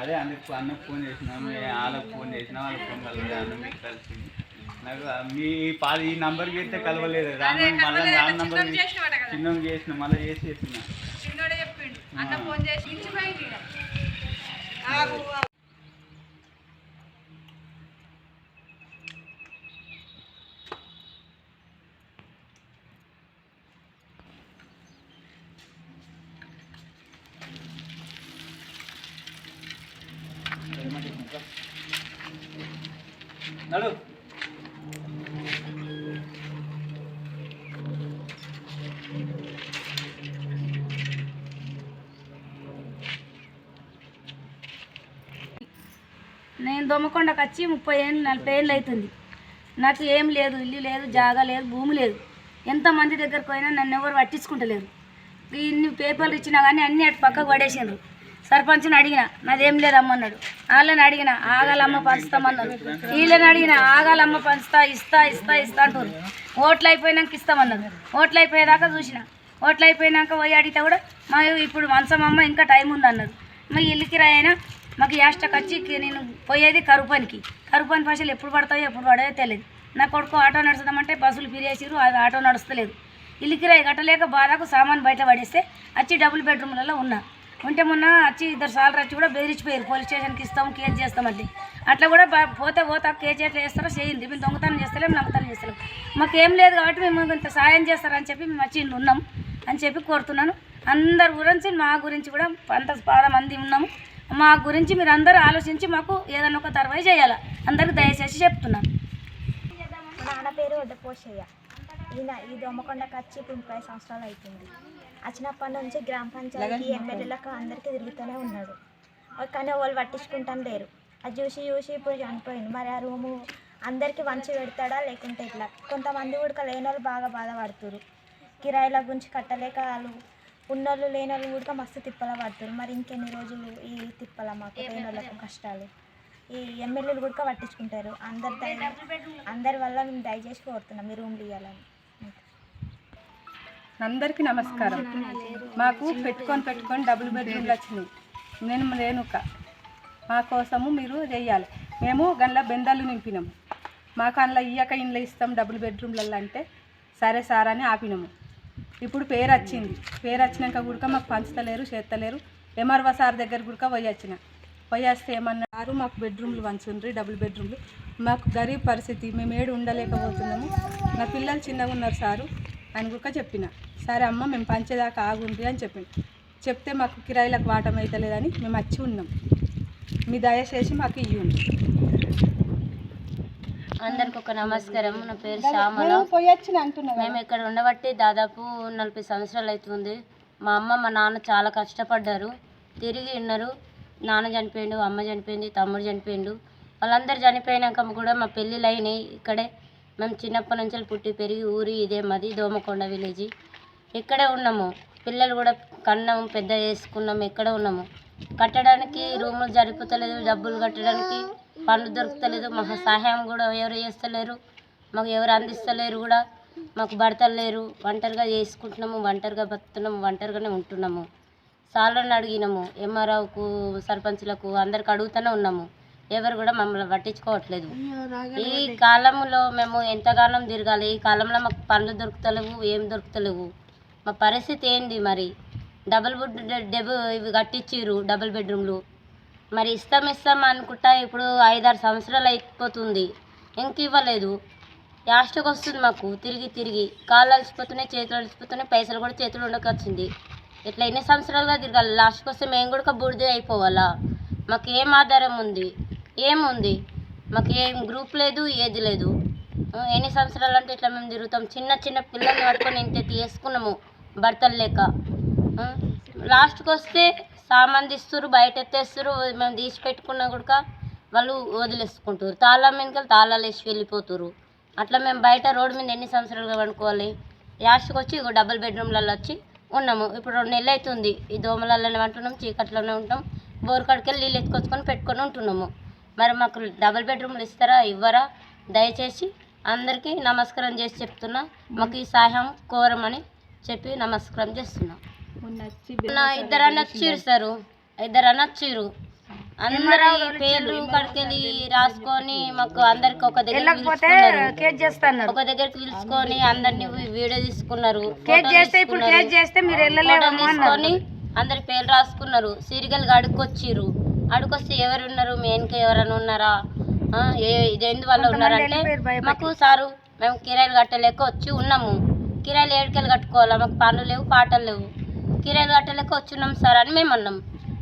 అదే అందుకు అన్నకు ఫోన్ చేసిన మీ వాళ్ళకి ఫోన్ చేసిన వాళ్ళకి ఫోన్ కలవలేదు అన్న మీకు కలిసింది. నాకు మీ పాది ఈ నంబర్కి అయితే కలవలేదు. రాను మళ్ళీ రాను నంబర్ చిన్న చేసిన మళ్ళీ చేసి చెప్పిన చిన్నోడే చెప్పిండు అన్న ఫోన్ చేసి ఇంటి బయట ఈడ. నడు. నేను దొమ్మకొండకు వచ్చి ముప్పై ఏళ్ళు నలభై ఏళ్ళు అవుతుంది. నాకు ఏం లేదు ఇల్లు లేదు జాగా లేదు భూమి లేదు. ఎంతమంది దగ్గరకు పోయినా నన్ను ఎవరు పట్టించుకుంటలేరు. ఇన్ని పేపర్లు ఇచ్చినా కానీ అన్నీ అటు పక్కకు పడేసిండ్రు. సర్పంచ్ని అడిగిన నాదేం లేదమ్మన్నాడు వాళ్ళని అడిగిన ఆగాలమ్మ పంచుతామన్నారు వీళ్ళని అడిగిన ఆగాలమ్మ పంచుతా ఇస్తా ఇస్తా ఇస్తా అంటారు ఓట్లు అయిపోయినాక ఇస్తామన్నారు ఓట్లు అయిపోయేదాకా చూసిన. ఓట్లు అయిపోయినాక పోయి అడిగితే కూడా మా ఇప్పుడు మంచమమ్మ ఇంకా టైం ఉందన్నారు మా ఇల్లుకి కిరాయి అయినా మాకు యాస్టకు వచ్చి నేను పోయేది కరుపనికి. కరుపని పైసలు ఎప్పుడు పడతాయో ఎప్పుడు పడాయో తెలియదు నా కొడుకు ఆటో నడుస్తామంటే బస్సులు ఫిరేసిరు అవి ఆటో నడుస్తలేదు. ఇల్లుకిరాయి కట్టలేక బాధకు సామాన్ బయట పడేస్తే వచ్చి డబుల్ బెడ్రూమ్లలో ఉన్నా. ఉంటే మొన్న వచ్చి ఇద్దరు సార్లు వచ్చి కూడా బెదిరించిపోయారు. పోలీస్ స్టేషన్కి ఇస్తాం కేసు చేస్తామండి అట్లా కూడా పోతే పోతా కేసు ఎట్లా చేస్తారో చేయండి. మేము దొంగతనం చేస్తలేము నమ్మతనం చేస్తలేం. మాకు ఏం లేదు కాబట్టి మేము ఇంత సాయం చేస్తారని చెప్పి మేము వచ్చి ఉన్నాం అని చెప్పి కోరుతున్నాను. అందరి గురించి మా గురించి కూడా అంత చాలా మంది ఉన్నాము. మా గురించి మీరు అందరూ ఆలోచించి మాకు ఏదైనా ఒక తర్వాయి చేయాలి? అందరికి దయచేసి చెప్తున్నాను. మా నాన్న పేరు వడ్డపోషయ్య ఈయన ఈ దొమ్మకొండకు వచ్చి ఇప్పుడు ముప్పై సంవత్సరాలు అవుతుంది వచ్చినప్పటి నుంచి గ్రామ పంచాయతీ ఎమ్మెల్యేలకు అందరికీ తిరుగుతూనే ఉన్నాడు. కానీ వాళ్ళు పట్టించుకుంటాను లేరు. అది చూసి చూసి ఇప్పుడు చనిపోయింది మరి ఆ రూము అందరికీ వంచి పెడతాడా లేకుంటే ఇట్లా కొంతమంది కూడా లేని వాళ్ళు బాగా బాధపడుతురు. కిరాయిల గురించి కట్టలేక వాళ్ళు ఉన్నోళ్ళు లేని వాళ్ళు కూడా మస్తు తిప్పల పడుతురు. మరి ఇంకెన్ని రోజులు ఈ తిప్పల మాకు లేని వాళ్ళకు కష్టాలు? ఈ ఎమ్మెల్యేలు కూడా పట్టించుకుంటారు. అందరి అందరి వల్ల మేము దయచేసి కోరుతున్నాం. మీ రూమ్లు ఇవ్వాలని. అందరికీ నమస్కారం. మాకు పెట్టుకొని పెట్టుకొని డబుల్ బెడ్రూమ్లు వచ్చినాయి. నేను రేణుక మా కోసము మీరు చేయాలి. మేము గండ్ల బెందాలు నింపినాము మాకు అందులో ఇయ్యక ఇండ్లు ఇస్తాం డబుల్ బెడ్రూమ్లలో అంటే సరే సార్ అని ఆపినాము. ఇప్పుడు పేరు వచ్చింది. పేరు వచ్చినాక కూడా మాకు పంచుతలేరు చేస్తలేరు. ఎంఆర్ఓ సార్ దగ్గర కూడా పోయి వచ్చిన. పోయి వస్తే ఏమన్నారు మాకు బెడ్రూమ్లు పంచుండ్రి డబుల్ బెడ్రూమ్లు. మాకు గరీబ్ పరిస్థితి. మేము ఏడు ఉండలేకపోతున్నాము. మా పిల్లలు చిన్నగా ఉన్నారు సారు. అని కూడా చెప్పిన. సరే అమ్మ మేము పంచేదాకా ఆగుండ్రి అని చెప్పింది. చెప్తే మాకు కిరాయిలకు వాటం అవుతలేదని మేము వచ్చి ఉన్నాం. మీ దయచేసి మాకు ఇవ్వండి అందరికి ఒక నమస్కారం. నా పేరు శ్యామల. అంటున్నా మేము ఇక్కడ ఉండబట్టి దాదాపు నలభై సంవత్సరాలు అవుతుంది. మా అమ్మ మా నాన్న చాలా కష్టపడ్డారు. తిరిగి ఉన్నారు. నాన్న చనిపోయిండు అమ్మ చనిపోయింది తమ్ముడు చనిపోయిండు. వాళ్ళందరూ చనిపోయినాక కూడా మా పెళ్ళిళ్ళు అయినాయి. ఇక్కడే మేము చిన్నప్పటి నుంచి పుట్టి పెరిగి ఊరి ఇదే మాది దోమకొండ విలేజ్. ఇక్కడే ఉన్నాము. పిల్లలు కూడా కన్నాము పెద్ద చేసుకున్నాము ఇక్కడే ఉన్నాము. కట్టడానికి రూములు సరిపోతలేదు డబ్బులు కట్టడానికి పనులు దొరుకుతలేదు. మాకు సహాయం కూడా ఎవరు చేస్తలేరు మాకు ఎవరు అందిస్తలేరు కూడా. మాకు భర్తలు లేరు. ఒంటరిగా చేసుకుంటున్నాము ఒంటరిగా బతుకుతున్నాము ఒంటరిగానే ఉంటున్నాము. సార్లను అడిగినాము ఎంఆర్ఓకు సర్పంచ్లకు అందరికి అడుగుతూనే ఉన్నాము. ఎవరు కూడా మమ్మల్ని పట్టించుకోవట్లేదు. ఈ కాలంలో మేము ఎంతగానం తిరగాలి. ఈ కాలంలో మాకు పనులు దొరుకుతలేవు ఏం దొరుకుతలేవు. మా పరిస్థితి ఏంది మరి? డబుల్ బెడ్ డెబు ఇవి కట్టించిర్రు డబుల్ బెడ్రూమ్లు. మరి ఇస్తాం ఇస్తాం అనుకుంటా ఇప్పుడు ఐదారు సంవత్సరాలు అయిపోతుంది. ఇంక ఇవ్వలేదు. లాస్ట్కి వస్తుంది మాకు తిరిగి తిరిగి. కాళ్ళు అలసిపోతున్నాయి చేతులు అలసిపోతున్నాయి పైసలు కూడా చేతులు ఉండకొచ్చింది. ఇట్లా ఎన్ని సంవత్సరాలుగా తిరగాలి? లాస్ట్కి వస్తే మేము కూడా బూడిదే అయిపోవాలా? మాకు ఏం ఆధారం ఉంది? ఏముంది? మాకు ఏం గ్రూప్ లేదు ఏది లేదు. ఎన్ని సంవత్సరాలు అంటే ఇట్లా మేము తిరుగుతాం. చిన్న చిన్న పిల్లల్ని పట్టుకొని ఇంత తీసుకున్నాము భర్తలు లేక. లాస్ట్కి వస్తే సామాన్ తీస్తారు బయట ఎత్తేస్తారు మేము తీసి పెట్టుకున్నా కూడా వాళ్ళు వదిలేసుకుంటారు తాళం వెనకాల తాళాలు వేసి వెళ్ళిపోతారు అట్లా మేము బయట రోడ్డు మీద ఎన్ని సంవత్సరాలుగా వండుకోవాలి లాస్ట్కి వచ్చి ఇక డబుల్ బెడ్రూమ్లలో వచ్చి ఉన్నాము. ఇప్పుడు రెండు నెలలు అవుతుంది ఈ దోమలలోనే ఉంటున్నాం చీకట్లోనే ఉంటాం. బోరు కాడికెళ్ళి నీళ్ళు ఎత్తుకొచ్చుకొని పెట్టుకొని ఉంటున్నాము. మరి మాకు డబుల్ బెడ్రూమ్లు ఇస్తారా ఇవ్వరా? దయచేసి అందరికీ నమస్కారం చేసి చెప్తున్నా. మాకు ఈ సహాయం కోరమని చెప్పి నమస్కారం చేస్తున్నా. నా ఇద్దరు అన్న వచ్చిర్రు సారు. ఇద్దరు అన్న వచ్చిర్రు అందరి పేర్లు కడికెళ్ళి రాసుకొని మాకు అందరికి ఒక దగ్గర పిలుచుకున్నారు. ఒక దగ్గరికి పిలుచుకొని అందరిని వీడియో తీసుకున్నారు తీసుకొని అందరి పేర్లు రాసుకున్నారు. సీరిగల్ అడుక్కొచ్చిర్రు అడుకొస్తే ఎవరు ఉన్నారు మీ వెనక ఎవరైనా ఉన్నారా? ఏ ఇది ఎందువల్ల ఉన్నారంటే మాకు సారు మేము కిరాయిలు కట్టలేక వచ్చి ఉన్నాము. కిరాయిలు ఏడుకెళ్ళి కట్టుకోవాలా? మాకు పనులు లేవు పాటలు లేవు. కిరాయిలు కట్టలేక వచ్చి ఉన్నాం సార్ అని మేము అన్నాం.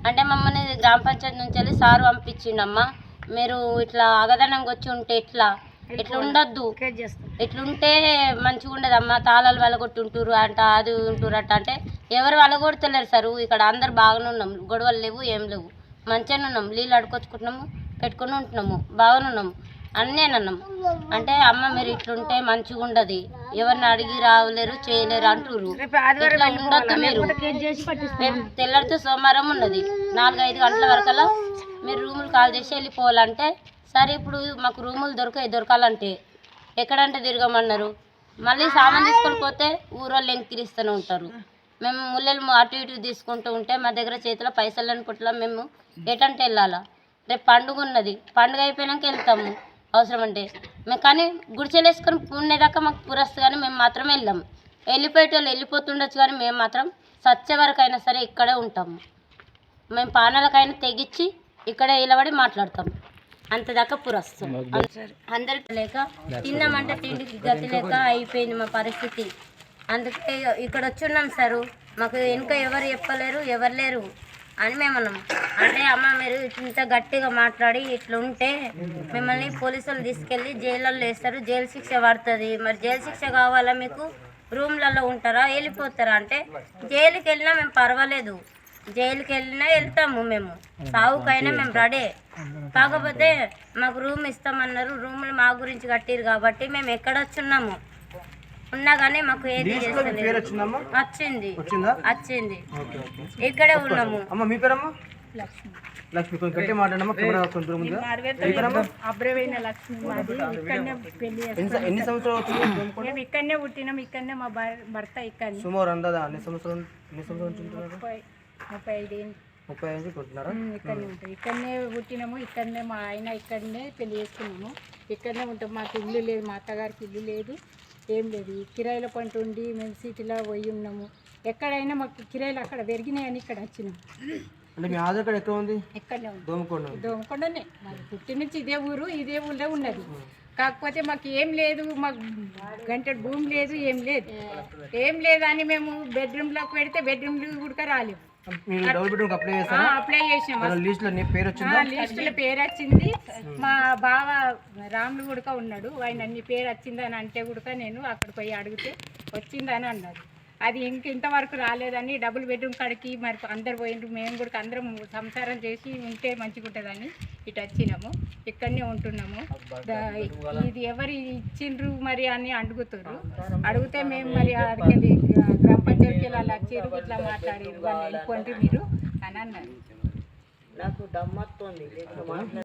అంటే మమ్మల్ని గ్రామ పంచాయతీ నుంచి వెళ్ళి సారు పంపించిండమ్మా. మీరు ఇట్లా అగదనంగా వచ్చి ఉంటే ఎట్లా? ఇట్లా ఉండొద్దు. ఇట్లుంటే మంచిగా ఉండదమ్మా. తాళాలు వెళ్ళగొట్టుంటారు అంట అది ఉంటురు అంటే. ఎవరు వెళ్ళగొడతలేరు సార్. ఇక్కడ అందరు బాగానే ఉన్నాం. గొడవలు లేవు ఏం లేవు. మంచిగానే ఉన్నాం నీళ్ళు అడుకొచ్చుకుంటున్నాము పెట్టుకుని ఉంటున్నాము బాగానే ఉన్నాము. అన్నీ అన్నాం. అంటే అమ్మ మీరు ఇట్లుంటే మంచిగా ఉండదు. ఎవరిని అడిగి రావలేరు చేయలేరు అంటుర్రు. ఇట్లా ఉండొద్దు మీరు. రేపు తెల్లారితే సోమవారం ఉన్నది. నాలుగు ఐదు గంటల వరకల్లా మీరు రూములు కాల్ చేసి వెళ్ళిపోవాలంటే సరే ఇప్పుడు మాకు రూములు దొరకాయి దొరకాలంటే ఎక్కడంటే తిరగమన్నారు. మళ్ళీ సామాన్ తీసుకొని పోతే ఊరోళ్ళు ఎంకిరిస్తూనే ఉంటారు. మేము ముల్లెలు అటు ఇటు తీసుకుంటూ ఉంటే మా దగ్గర చేతిలో పైసలు పుట్ల మేము ఎటంటే వెళ్ళాలా. రేపు పండుగ ఉన్నది. పండుగ అయిపోయినాక వెళ్తాము. అవసరం అంటే. మేము కానీ గుడిచెలు వేసుకొని ఉండేదాకా మాకు పురస్తు కానీ మేము మాత్రం వెళ్ళాం వెళ్ళిపోయేటోళ్ళు వెళ్ళిపోతుండొచ్చు కానీ మేము మాత్రం సచ్చే వరకు అయినా సరే ఇక్కడే ఉంటాము. మేము పానాలకైనా తెగించి ఇక్కడే నిలబడి మాట్లాడతాం అంతదాకా పురస్తాం. అందరికి లేక తిన్నామంటే తిండికి గతి లేక అయిపోయింది మా పరిస్థితి. అందుకే ఇక్కడ వచ్చున్నాం సారు. మాకు వెనుక ఎవరు చెప్పలేరు ఎవరు లేరు అని మేమన్నాం అంటే అమ్మ మీరు ఇంత గట్టిగా మాట్లాడి ఇట్లా ఉంటే మిమ్మల్ని పోలీసులు తీసుకెళ్ళి జైల్లో వేస్తారు జైలు శిక్ష పడుతుంది. మరి జైలు శిక్ష కావాలా మీకు? రూమ్లలో ఉంటారా వెళ్ళిపోతారా? అంటే జైలుకి వెళ్ళినా మేము పర్వాలేదు. జైలుకి వెళ్ళినా వెళ్తాము మేము. సావుకైనా మేము రెడీ. కాకపోతే మాకు రూమ్ ఇస్తామన్నారు. రూములు మా గురించి కట్టిరు కాబట్టి మేము ఎక్కడొచ్చున్నాము ఉన్నా కానీ మాకు ఏది చేస్తలేదు. వచ్చింది. వచ్చింది? ఇక్కడే ఉన్నాము. అమ్మ మీ పేరమ్మా? లక్ష్మి. కొంచెం గట్టి మాట్లాడమ్మా. కెమెరా కొంచెం అబ్రవైన లక్ష్మి మాది. ఇక్కడనే పెళ్ళి ఎన్ని సంవత్సరాలు అవుతుంది. మేము ఇక్కడనే పుట్టినాం ఇక్కడనే మా భర్- భర్త ఇక్కడనే. సుమారు అందాదా? ఎన్ని సంవత్సరాలు ఎన్ని సంవత్సరాలు నుంచి ఉంటున్నారు? ముప్పై ఐదు ముప్పై ఇక్కడనే ఉంటాం. ఇక్కడనే పుట్టినాము ఇక్కడనే మా ఆయన ఇక్కడనే పెళ్ళి చేసుకున్నాము. ఇక్కడనే ఉంటాం. మాకు ఇల్లు లేదు మా అత్తగారికి ఇల్లు లేదు. ఏం లేదు. కిరాయిల పంట ఉండి మేము సిటీలో పోయి ఉన్నాము. ఎక్కడైనా మాకు కిరాయిలు అక్కడ పెరిగినాయని ఇక్కడ వచ్చినాం. అంటే మీ ఆధార్ కార్డు ఎక్కడ ఉంది? ఇక్కడనే ఉంది. దోమకొండ. దోమకొండనే. పుట్టి నుంచి ఇదే ఊరు ఇదే ఊళ్ళో ఉన్నది. కాకపోతే మాకు ఏం లేదు మాకు గంట భూమి లేదు ఏం లేదు. ఏం లేదని మేము బెడ్రూమ్లోకి పెడితే బెడ్రూమ్లు కూడా రాలేవు. మీరు డబుల్ బెడ్రూమ్ అప్లై చేస్తారా అప్లై చేసినాం. లిస్ట్లో నీ పేరు వచ్చిందా? లిస్టులో పేరు వచ్చింది మా బావ రాములు గుడక ఉన్నాడు. ఆయన నీ పేరు వచ్చిందని అంటే గుడక నేను అక్కడ పోయి అడిగితే వచ్చిందని అన్నాడు అది ఇంక ఇంతవరకు రాలేదని డబుల్ బెడ్రూమ్ కాడికి మరి అందరు పోయిండ్రు మేము కూడా అందరం సంసారం చేసి ఉంటే మంచిగా ఉంటుందని ఇటు వచ్చినాము. ఇక్కడనే ఉంటున్నాము. ఇది ఎవరు ఇచ్చిండ్రు మరి అని అడుగుతున్నారు అడిగితే మేము మరి అక్కడికి గ్రామ పంచాయతీకి అలా వచ్చారు ఇట్లా మాట్లాడారు వాళ్ళు వెళ్ళిపోండి మీరు అని అన్నారు.